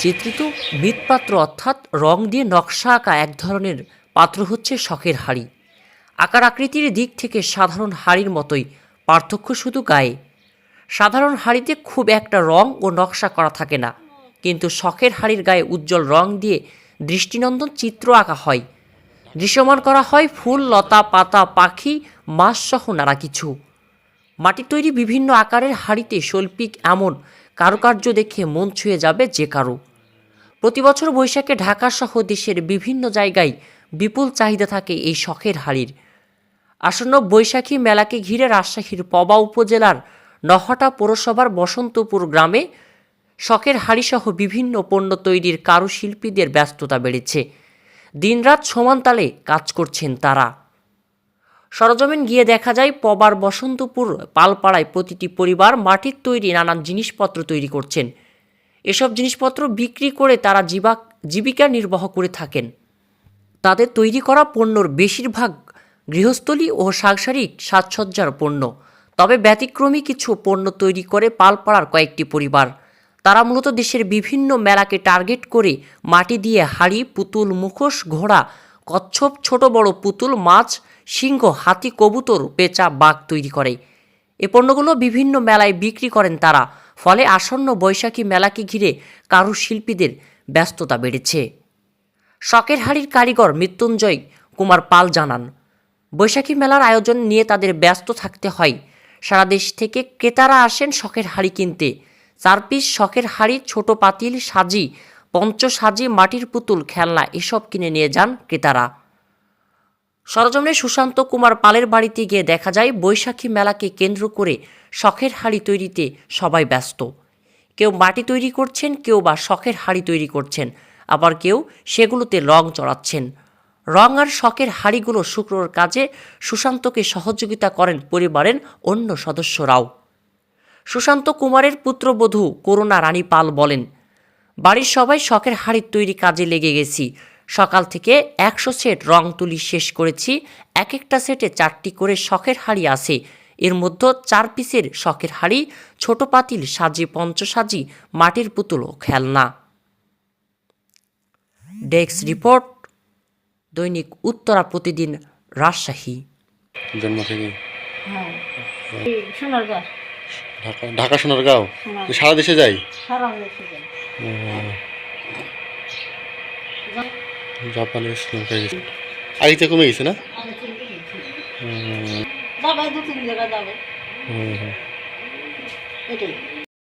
চিত্রিত মৃৎপাত্র অর্থাৎ রং দিয়ে নকশা আঁকা এক ধরনের পাত্র হচ্ছে শখের হাড়ি। আকার আকৃতির দিক থেকে সাধারণ হাড়ির মতোই, পার্থক্য শুধু গায়ে। সাধারণ হাড়িতে খুব একটা রং ও নকশা করা থাকে না, কিন্তু শখের হাড়ির গায়ে উজ্জ্বল রং দিয়ে দৃষ্টিনন্দন চিত্র আঁকা হয়। দৃশ্যমান করা হয় ফুল, লতা, পাতা, পাখি মাছ সহ নানা কিছু। মাটির তৈরি বিভিন্ন আকারের হাড়িতে শৈল্পিক, এমন কারুকার্য দেখে মন ছুঁয়ে যাবে যে কারও। প্রতি বছর বৈশাখে ঢাকা সহ দেশের বিভিন্ন জায়গায় বিপুল চাহিদা থাকে এই শখের হাড়ির। আসন্ন বৈশাখী মেলাকে ঘিরে রাজশাহীর পবা উপজেলার নহটা পৌরসভার বসন্তপুর গ্রামে শখের হাড়িসহ বিভিন্ন পণ্য তৈরির কারুশিল্পীদের ব্যস্ততা বেড়েছে। দিনরাত সমান তালে কাজ করছেন তারা। সরজমিন গিয়ে দেখা যায়, পবার বসন্তপুর পালপাড়ায় প্রতিটি পরিবার মাটির তৈরি নানান জিনিসপত্র তৈরি করছেন। এসব জিনিসপত্র বিক্রি করে তারা জীবা, জীবিকা নির্বাহ করে থাকেন। তাদের তৈরি করা পণ্যর বেশিরভাগ গৃহস্থলী ও সাংসারিক সাজসজ্জার পণ্য। তবে ব্যতিক্রমী কিছু পণ্য তৈরি করে পালপাড়ার কয়েকটি পরিবার। তারা মূলত দেশের বিভিন্ন মেলাকে টার্গেট করে মাটি দিয়ে হাড়ি, পুতুল, মুখোশ, ঘোড়া কচ্ছপ ছোট বড় পুতুল, মাছ, সিংহ, হাতি, কবুতর, পেঁচা, বাঘ তৈরি করে। এ পণ্যগুলো বিভিন্ন মেলায় বিক্রি করেন তারা। ফলে আসন্ন বৈশাখী মেলাকে ঘিরে কারুশিল্পীদের ব্যস্ততা বেড়েছে। শখের হাড়ির কারিগর মৃত্যুঞ্জয় কুমার পাল জানান, বৈশাখী মেলার আয়োজন নিয়ে তাদের ব্যস্ত থাকতে হয়। সারা দেশ থেকে ক্রেতারা আসেন শখের হাড়ি কিনতে। চার পিস শখের হাড়ি, ছোট পাতিল, সাজি পঞ্চ সাজি মাটির পুতুল খেলনা এসব কিনে নিয়ে যান ক্রেতারা। সরজমিনে সুশান্ত কুমার পালের বাড়িতে গিয়ে দেখা যায়, বৈশাখী মেলাকে কেন্দ্র করে শখের হাড়ি তৈরিতে সবাই ব্যস্ত। কেউ মাটি তৈরি করছেন, কেউ বা শখের হাড়ি তৈরি করছেন, আবার কেউ সেগুলোতে রং চড়াচ্ছেন। রং আর শখের হাড়িগুলো শুক্রর কাজে সুশান্তকে সহযোগিতা করেন পরিবারের অন্য সদস্যরাও। সুশান্ত কুমারের পুত্রবধূ করুণা রানী পাল বলেন বাড়ির সবাই শখের হাড়ির তৈরি কাজে লেগে গেছি। সকাল থেকে একশো সেট রং তুলি শেষ করেছি। এক একটা সেটে চারটি করে শখের হাড়ি আছে। এর মধ্যে চার পিসের শখের হাড়ি ছোট পাতিল সাজি পঞ্চসাজি মাটির পুতুল ও খেলনা। ডেস্ক রিপোর্ট দৈনিক উত্তরা প্রতিদিন রাজশাহী। জন্ম থেকে। হ্যাঁ। এই সোনারগাঁ। ঢাকা ঢাকা সোনারগাঁও? সোনারগাঁ। সারা দেশে যাই? সারা দেশে গেছে। আগে থেকে কমে গেছে না? হুম, যাবে দু তিন জায়গায় যাবে। হুম, হুম। এটাই।